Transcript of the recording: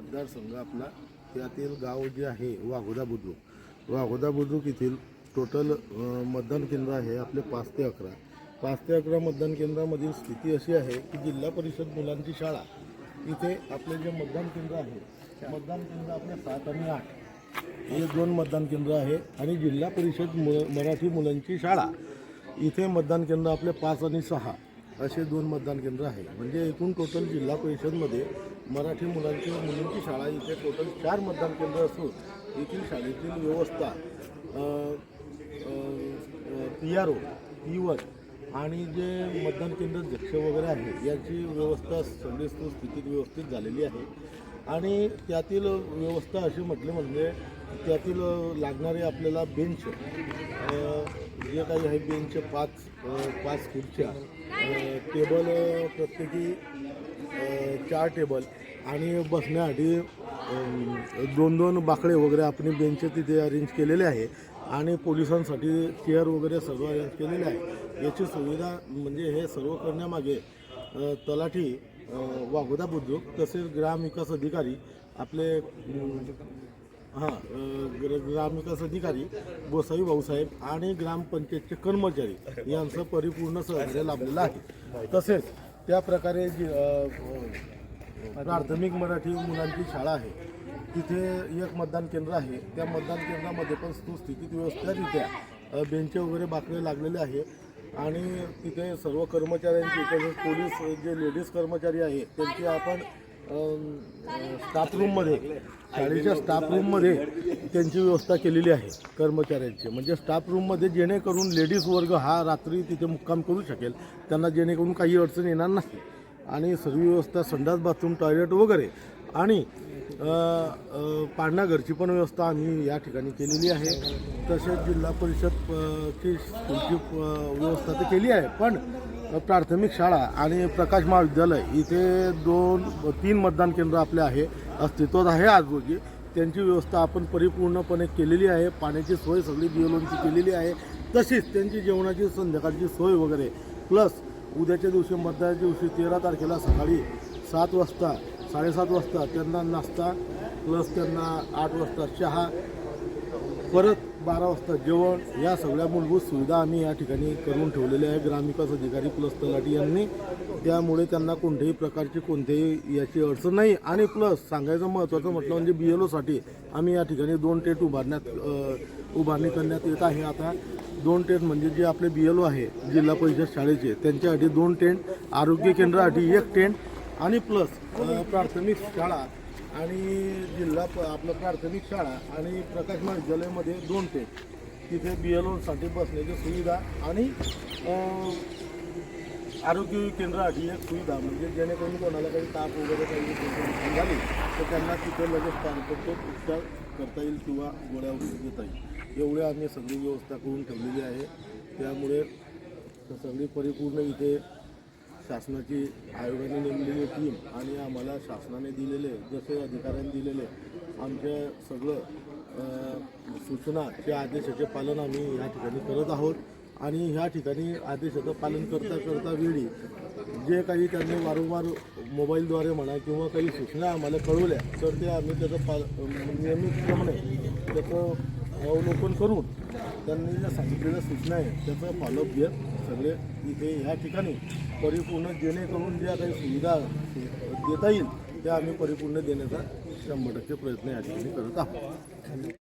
मतदारसंघ आपला त्यातील गाव जे आहे वाघोदा बुद्रुक. वाघोदा बुद्रुक येथील टोटल मतदान केंद्र आहे आपले पाच ते अकरा. पाच ते अकरा मतदान केंद्रामधील स्थिती अशी आहे की जिल्हा परिषद मुलांची शाळा इथे आपले जे मतदान केंद्र आहे मतदान केंद्र आपले सात आणि आठ. हे दोन मतदान केंद्र आहे आणि जिल्हा परिषद मु मराठी मुलांची शाळा. इथे मतदान केंद्र आपले पाच आणि सहा. असे दोन मतदान केंद्र आहे म्हणजे एकूण टोटल जिल्हा परिषदमध्ये मराठी मुलांची व मुलींची शाळा इथे टोटल चार मतदान केंद्र असून येथील शाळेतील व्यवस्था P R O P one आणि जे मतदान केंद्र अध्यक्ष वगैरे आहे याची व्यवस्था सगळी स्थितीत व्यवस्थित झालेली आहे. आणि त्यातील व्यवस्था अशी म्हटली म्हणजे त्यातील लागणारे आपल्याला बेंच जे काही आहे बेंचच्या पाच पाच खुर्च्या टेबल प्रत्येकी चार टेबल आणि बसण्यासाठी दोन दोन बाकडे वगैरे आपण बेंच तिथे अरेंज केलेले आहे आणि पोलिसांसाठी चेअर वगैरे सर्व अरेंज केलेले आहे. याची सुविधा म्हणजे हे सर्व करण्यामागे तलाठी वाघोदा बुद्रुक तसेच ग्रामविकास अधिकारी आपले हां ग्रामविकास अधिकारी गोसाई भाऊसाहेब आणि ग्रामपंचायतचे कर्मचारी यांचं परिपूर्ण सहकार्य लाभलेलं आहे. तसेच त्या प्रकारे जी प्राथमिक मराठी मुलांची शाळा आहे तिथे एक मतदान केंद्र आहे. त्या मतदान केंद्रामध्ये पण सुस्थितीत व्यवस्थितरित्या बेंचे बेंच वगैरे बाकडे लागलेले आहे आणि तिथे सर्व कर्मचाऱ्यांची तसेच पोलीस जे लेडीज कर्मचारी आहे त्यांची आपण स्टाफ रूममध्ये शाळेच्या स्टाफ रूममध्ये त्यांची व्यवस्था केलेली आहे कर्मचाऱ्यांची. म्हणजे स्टाफ रूममध्ये जेणेकरून लेडीज वर्ग हा रात्री तिथे मुक्काम करू शकेल त्यांना जेणेकरून काही अडचण येणार नाही आणि सर्व व्यवस्था संडास बाथरूम टॉयलेट वगैरे. आणि पाळणाघरची पण व्यवस्था आम्ही या ठिकाणी केलेली आहे. तसेच जिल्हा परिषद ची स्कूलची व्यवस्था तर केली आहे. पण प्राथमिक शाळा आणि प्रकाश महाविद्यालय इथे दोन तीन मतदान केंद्र आपले आहे अस्तित्वात आहे आज रोजी. त्यांची व्यवस्था आपण परिपूर्णपणे केलेली आहे. पाण्याची सोय सगळी बिओलोनची केलेली आहे. तशीच त्यांची जेवणाची संध्याकाळची सोय वगैरे. प्लस उद्याच्या दिवशी मतदानाच्या दिवशी तेरा तारखेला सकाळी सात वाजता साडेसात वाजता त्यांना नाश्ता प्लस त्यांना आठ वाजता चहा परत बारा वाजता जेवण. या सगळ्या मूलभूत सुविधा आम्ही या ठिकाणी करून ठेवलेल्या आहे ग्रामविकास अधिकारी प्लस तलाठी यांनी. त्यामुळे त्यांना कोणत्याही प्रकारची कोणत्याही याची अडचण नाही. आणि प्लस सांगायचं महत्त्वाचं म्हटलं म्हणजे बी एल ओसाठी आम्ही या ठिकाणी दोन टेट उभारण्यात उभारणी करण्यात येत आहे. आता दोन टेंट म्हणजे जे आपले बी एल ओ आहे जिल्हा परिषद शाळेचे त्यांच्यासाठी दोन टेंट आरोग्य केंद्रासाठी एक टेंट आणि प्लस प्राथमिक शाळा आणि जिल्हा प आपलं प्राथमिक शाळा आणि प्रकाश महाविद्यालयामध्ये दोन टेंट तिथे बी एल ओसाठी बसण्याची सुविधा आणि आरोग्य केंद्रासाठी एक सुविधा म्हणजे जेणेकरून कोणाला काही ताप वगैरे काही झाली तर त्यांना तिथे लगेच ताबडतोब उपचार करता येईल किंवा गोळ्या वगैरे देता येईल. एवढ्या आम्ही सगळी व्यवस्था करून ठेवलेली आहे. त्यामुळे सगळी परिपूर्ण इथे शासनाची आयोगाने नेमलेली टीम आणि आम्हाला शासनाने दिलेले जसे अधिकाऱ्यांनी दिलेले आमच्या सगळं सूचना ते आदेशाचे पालन आम्ही या ठिकाणी करत आहोत. आणि ह्या ठिकाणी आदेशाचं पालन करता करता वेळी जे काही त्यांनी वारंवार मोबाईलद्वारे म्हणा किंवा काही सूचना आम्हाला कळवल्या तर ते आम्ही त्याचं पाल नियमितप्रमाणे त्याचं अवलोकन करून त्यांनी ज्या सांगितलेल्या सूचना आहेत त्याचं फॉलोअप घेत सगळे. इथे ह्या ठिकाणी परिपूर्ण जेणेकरून ज्या काही सुविधा देता येईल त्या आम्ही परिपूर्ण देण्याचा शंभर टक्के प्रयत्न या ठिकाणी करत आहोत.